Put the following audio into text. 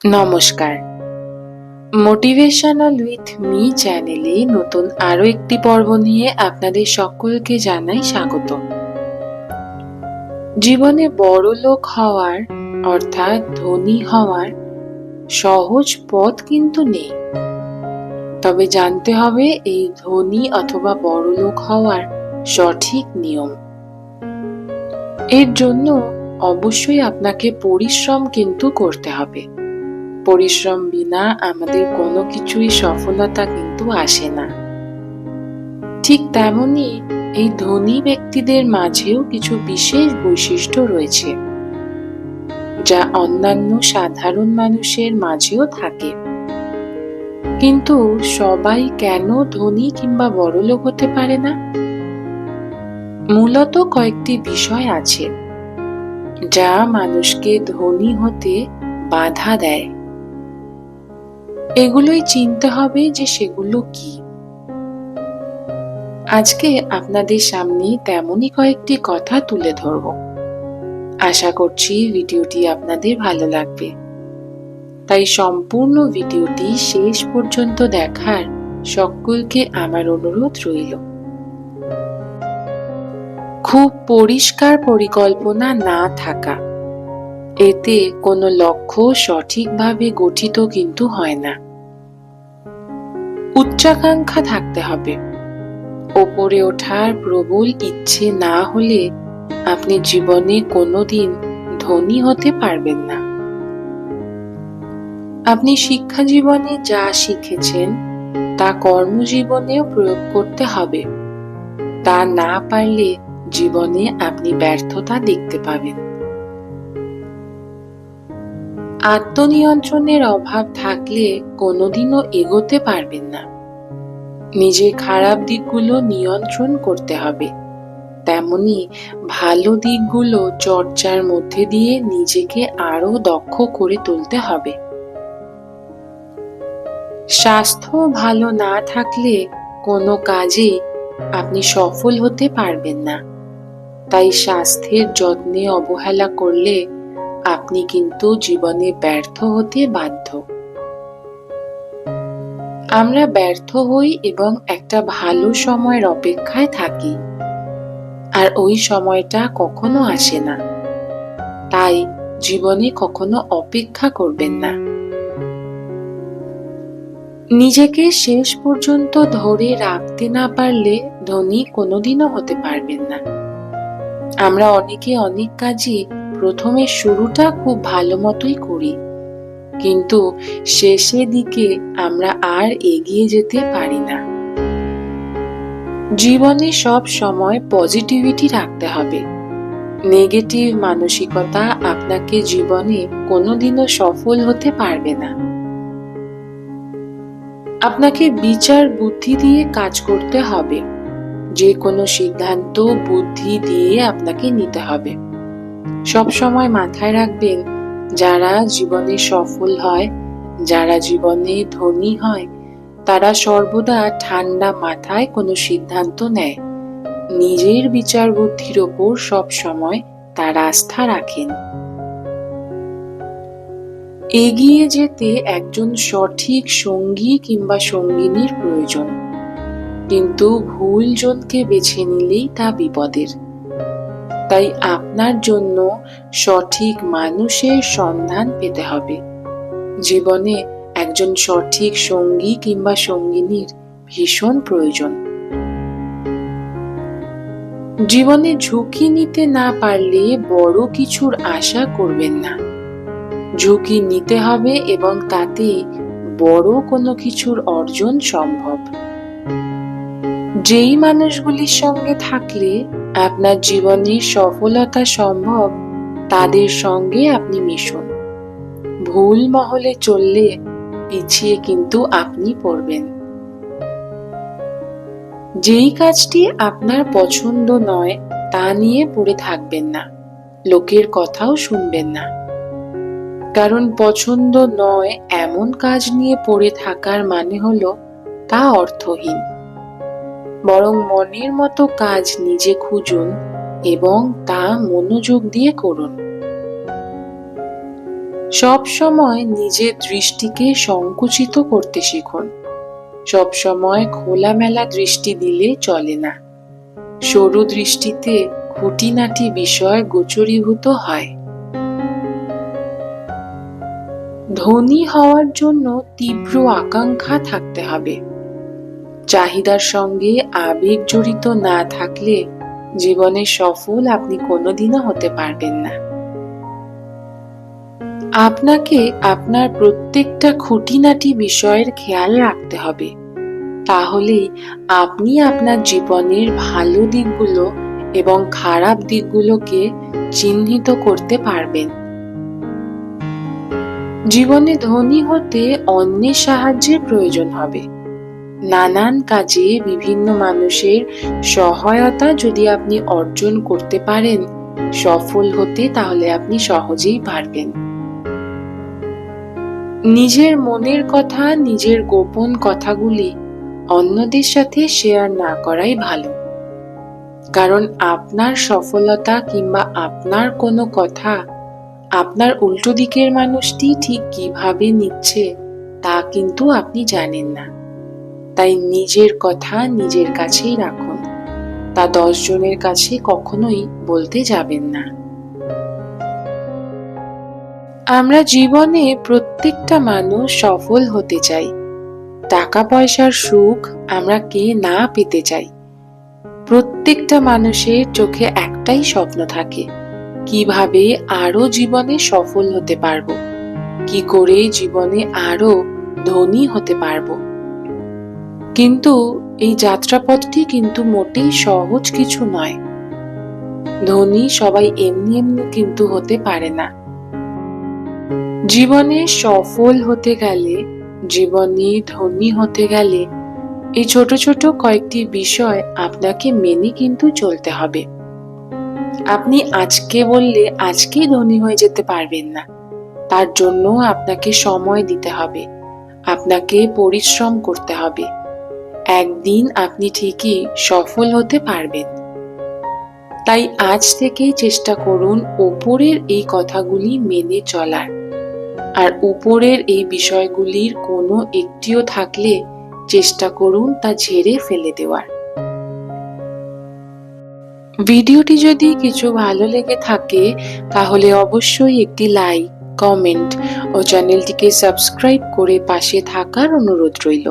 নমস্কার। Motivational with me চ্যানেলে নতুন আরও একটি পর্ব নিয়ে আপনাদের সকলকে জানাই স্বাগত জীবনে বড় লোক হওয়ার, অর্থাৎ ধনী হওয়ার সহজ পথ কিন্তু নেই। তবে জানতে হবে এই ধনী অথবা বড় লোক হওয়ার সঠিক নিয়ম। এর জন্য অবশ্যই আপনাকে পরিশ্রম কিন্তু করতে হবে। পরিশ্রম বিনা আমাদের কোনো কিছুই সফলতা কিন্তু আসে না। ঠিক তেমনি এই ধনী ব্যক্তিদের মাঝেও কিছু বিশেষ বৈশিষ্ট্য রয়েছে, যা অন্যান্য সাধারণ মানুষের মাঝেও থাকে। কিন্তু সবাই কেন ধনী কিংবা বড়লোক হতে পারে না? মূলত কয়েকটি বিষয় আছে, যা মানুষকে ধনী হতে বাধা দেয়। এগুলোই চিনতে হবে যে সেগুলো কি। আজকে আপনাদের সামনে তেমনই কয়েকটি কথা তুলে ধরব। আশা করছি ভিডিওটি আপনাদের ভালো লাগবে। তাই সম্পূর্ণ ভিডিওটি শেষ পর্যন্ত দেখার সকলকে আমার অনুরোধ রইল। খুব পরিষ্কার পরিকল্পনা না থাকা। এতে কোনো লক্ষ্য সঠিকভাবে গঠিত কিন্তু হয় না। উচ্চাকাঙ্ক্ষা থাকতে হবে। ওপরে ওঠার প্রবল ইচ্ছে না হলে আপনি জীবনে কোনোদিন ধনী হতে পারবেন না। আপনি শিক্ষা জীবনে যা শিখেছেন, তা কর্মজীবনেও প্রয়োগ করতে হবে। তা না পারলে জীবনে আপনি ব্যর্থতা দেখতে পাবেন। আত্মনিয়ন্ত্রণের অভাব থাকলে কোনোদিনও এগোতে পারবেন না। নিজের খারাপ দিকগুলো নিয়ন্ত্রণ করতে হবে। তেমনি ভালো দিকগুলো চর্চার মধ্যে দিয়ে নিজেকে আরও দক্ষ করে তুলতে হবে। স্বাস্থ্য ভালো না থাকলে কোনো কাজে আপনি সফল হতে পারবেন না। তাই স্বাস্থ্যের যত্নে অবহেলা করলে আপনি কিন্তু জীবনে ব্যর্থ হতে বাধ্য। আমরা ব্যর্থ হই এবং একটা ভালো সময়ের অপেক্ষায় থাকি। আর ওই সময়টা কখনো আসে না। তাই জীবনে কখনো অপেক্ষা করবেন না। নিজেকে শেষ পর্যন্ত ধরে রাখতে না পারলে ধনী কোনোদিনও হতে পারবেন না। আমরা অনেকে অনেক কাজই প্রথমে শুরুটা খুব ভালো মতোই করি। কিন্তু শেষের দিকে আমরা আর এগিয়ে যেতে পারি না। জীবনে সব সময় পজিটিভিটি রাখতে হবে। নেগেটিভ মানসিকতা আপনাকে জীবনে কোনোদিনও সফল হতে পারবে না। আপনাকে বিচার বুদ্ধি দিয়ে কাজ করতে হবে। যে কোনো সিদ্ধান্ত বুদ্ধি দিয়ে আপনাকে নিতে হবে। সব সময় মাথায় রাখবেন, যারা জীবনে সফল হয়, যারা জীবনে ধনী হয়, তারা সর্বদা ঠান্ডা মাথায় কোনো সিদ্ধান্ত নেয়। নিজের বিচার বুদ্ধির ওপর সব সময় তার আস্থা রাখেন। এগিয়ে যেতে একজন সঠিক সঙ্গী কিংবা সঙ্গিনীর প্রয়োজন, কিন্তু ভুল জনকে বেছে নিলেই তা বিপদের। তাই আপনার জন্য সঠিক মানুষের সন্ধান পেতে হবে। জীবনে একজন সঠিক সঙ্গী কিংবা সঙ্গিনীর ভীষণ প্রয়োজন। জীবনে ঝুঁকি নিতে না পারলে বড় কিছুর আশা করবেন না। ঝুঁকি নিতে হবে এবং তাতে বড় কোনো কিছুর অর্জন সম্ভব। যেই মানুষগুলির সঙ্গে থাকলে আপনার জীবনে সফলতা সম্ভব, তাদের সঙ্গে আপনি মিশুন। ভুল মহলে চললে পিছিয়ে কিন্তু আপনি পড়বেন। যেই কাজটি আপনার পছন্দ নয়, তা নিয়ে পড়ে থাকবেন না। লোকের কথাও শুনবেন না। কারণ পছন্দ নয়, এমন কাজ নিয়ে পড়ে থাকার মানে হলো তা অর্থহীন। বরং মনের মতো কাজ নিজে খুঁজুন এবং তা মনোযোগ দিয়ে করুন। সব সময় নিজের দৃষ্টিকে সংকুচিত করতে শিখুন। সব সময় খোলামেলা দৃষ্টি দিলে চলে না। সরু দৃষ্টিতে খুঁটিনাটি বিষয় গোচরীভূত হয়। ধনী হওয়ার জন্য তীব্র আকাঙ্ক্ষা থাকতে হবে। চাহিদার সঙ্গে আবেগ জড়িত না থাকলে জীবনে সফল আপনি কোনোদিনও হতে পারবেন না। আপনাকে আপনার প্রত্যেকটা খুঁটিনাটি বিষয়ের খেয়াল রাখতে হবে। তাহলেই আপনি আপনার জীবনের ভালো দিকগুলো এবং খারাপ দিকগুলোকে চিহ্নিত করতে পারবেন। জীবনে ধনী হতে অন্যের সাহায্যের প্রয়োজন হবে। নানান কাজে বিভিন্ন মানুষের সহায়তা যদি আপনি অর্জন করতে পারেন, সফল হতে তাহলে আপনি সহজেই পারবেন। নিজের মনের কথা, নিজের গোপন কথাগুলি অন্যদের সাথে শেয়ার না করাই ভালো। কারণ আপনার সফলতা কিংবা আপনার কোনো কথা, আপনার উল্টো দিকের মানুষটি ঠিক কীভাবে নিচ্ছে তা কিন্তু আপনি জানেন না। তাই নিজের কথা নিজের কাছেই রাখুন। তা দশ জনের কাছে কখনোই বলতে যাবেন না। আমরা জীবনে প্রত্যেকটা মানুষ সফল হতে চাই। টাকা পয়সার সুখ আমরা কে না পেতে চাই। প্রত্যেকটা মানুষের চোখে একটাই স্বপ্ন থাকে, কীভাবে আরও জীবনে সফল হতে পারব? কি করে জীবনে আরও ধনী হতে পারব? কিন্তু এই যাত্রাপথটি কিন্তু মোটেই সহজ কিছু নয়। ধনী সবাই এমনি এমনি কিন্তু হতে পারে না। জীবনে সফল হতে গেলে, জীবনে ধনী হতে গেলে এই ছোট ছোট কয়েকটি বিষয় আপনাকে মেনে কিন্তু চলতে হবে। আপনি আজকে বললে আজকেই ধনী হয়ে যেতে পারবেন না। তার জন্য আপনাকে সময় দিতে হবে। আপনাকে পরিশ্রম করতে হবে। একদিন আপনি ঠিকই সফল হতে পারবেন। তাই আজ থেকেই চেষ্টা করুন ওপরের এই কথাগুলি মেনে চলার। আর উপরের এই বিষয়গুলির কোনো একটিও থাকলে চেষ্টা করুন তা ঝেড়ে ফেলে দেওয়ার। ভিডিওটি যদি কিছু ভালো লেগে থাকে, তাহলে অবশ্যই একটি লাইক, কমেন্ট ও চ্যানেলটিকে সাবস্ক্রাইব করে পাশে থাকার অনুরোধ রইল।